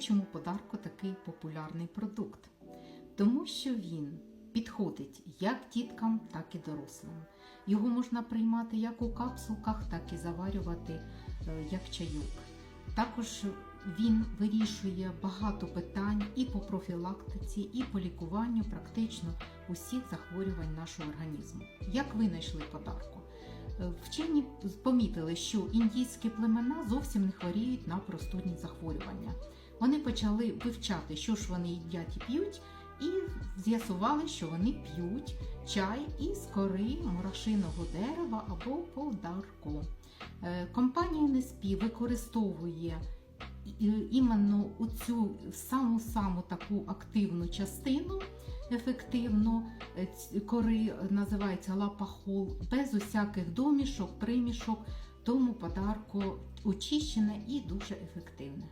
чому подарку такий популярний продукт? Тому що він підходить як діткам, так і дорослим. Його можна приймати як у капсулках, так і заварювати е, як чайок. Також він вирішує багато питань і по профілактиці, і по лікуванню практично усіх захворювань нашого організму. Як винайшли подарку? Е, Вчені помітили, що індійські племена зовсім не хворіють на простудні захворювання. Вони почали вивчати, що ж вони їдять і п'ють, і з'ясували, що вони п'ють чай із кори мурашиного дерева або подарку. Е, Компанія NSP використовує іменно цю саму саму таку активну частину ефективну е, кори називається лапахол, без усяких домішок, примішок, тому подарку очищене і дуже ефективне.